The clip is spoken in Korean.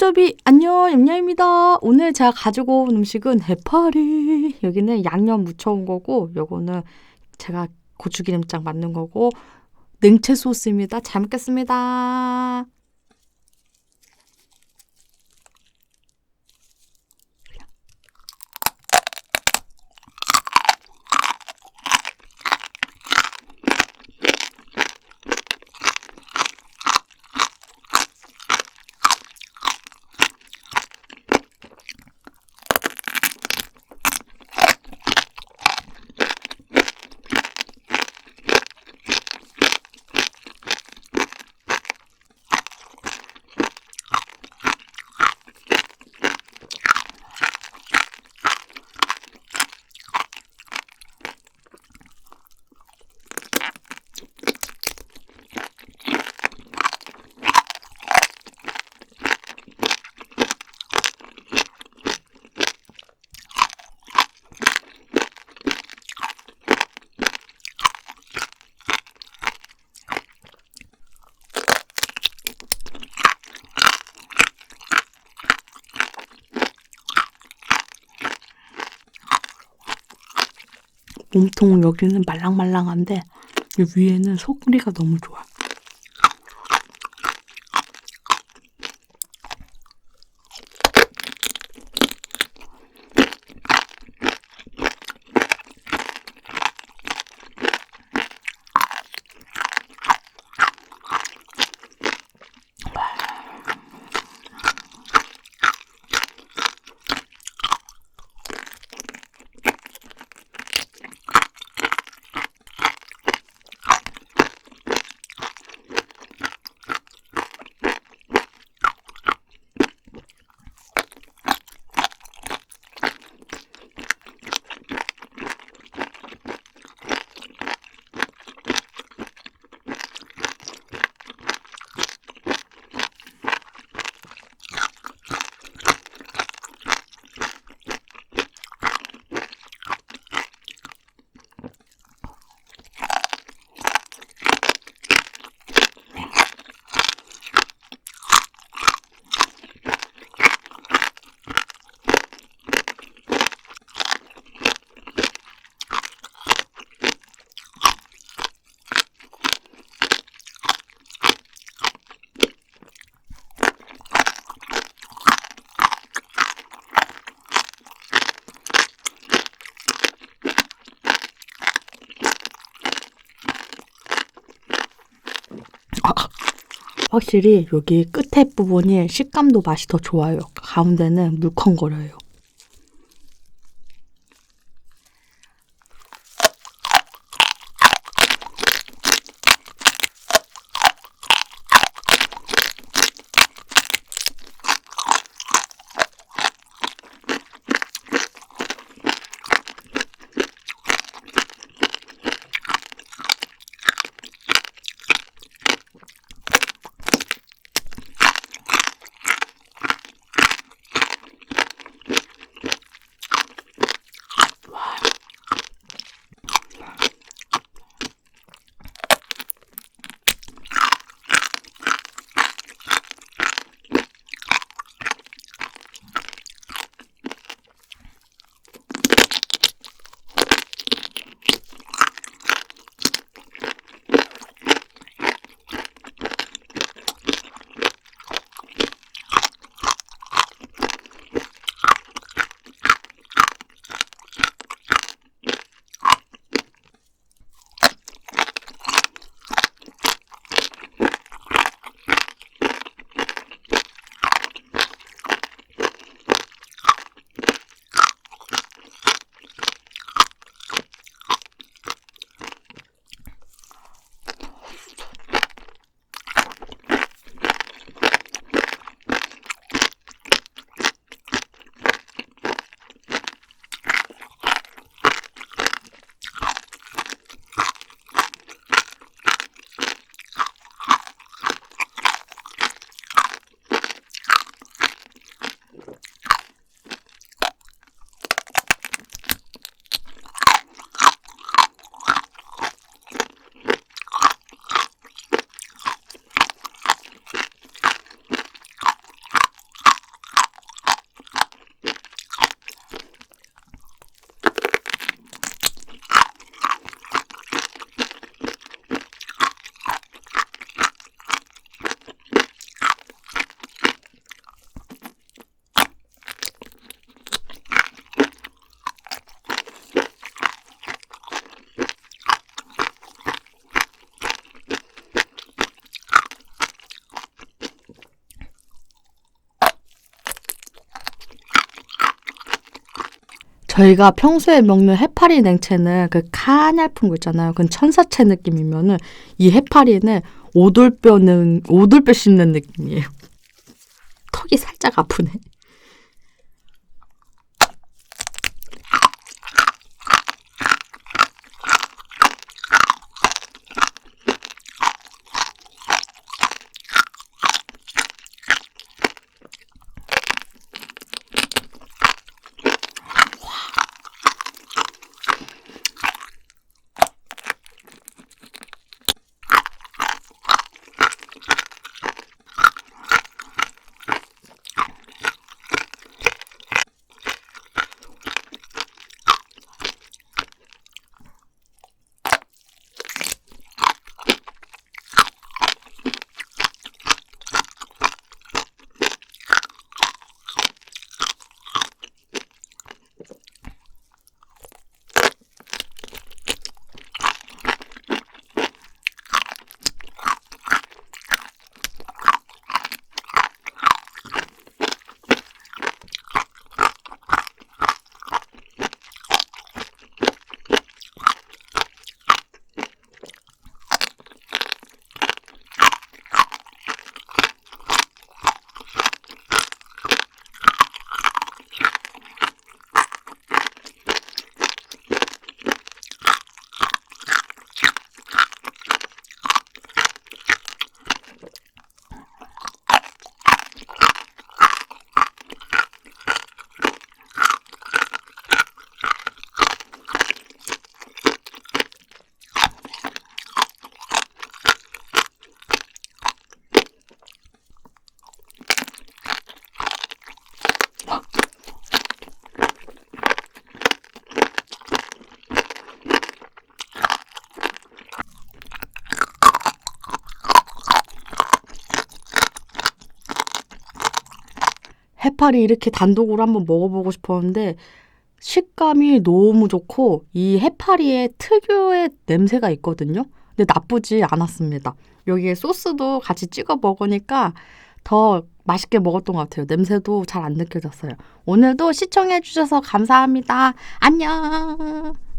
엽접이 안녕 얌얌입니다. 오늘 제가 가지고 온 음식은 해파리. 여기는 양념 묻혀온 거고 요거는 제가 고추기름장 만든 거고 냉채 소스입니다. 잘 먹겠습니다. 몸통 여기는 말랑말랑한데 이 위에는 소리가 너무 좋아. 확실히 여기 끝에 부분이 식감도 맛이 더 좋아요. 가운데는 물컹거려요. 저희가 평소에 먹는 해파리 냉채는 그 가냘픈 거 있잖아요. 그건 천사채 느낌이면은 이 해파리는 오돌뼈는 오돌뼈 씹는 느낌이에요. 턱이 살짝 아프네. 해파리 이렇게 단독으로 한번 먹어보고 싶었는데 식감이 너무 좋고 이 해파리의 특유의 냄새가 있거든요. 근데 나쁘지 않았습니다. 여기에 소스도 같이 찍어 먹으니까 더 맛있게 먹었던 것 같아요. 냄새도 잘 안 느껴졌어요. 오늘도 시청해 주셔서 감사합니다. 안녕.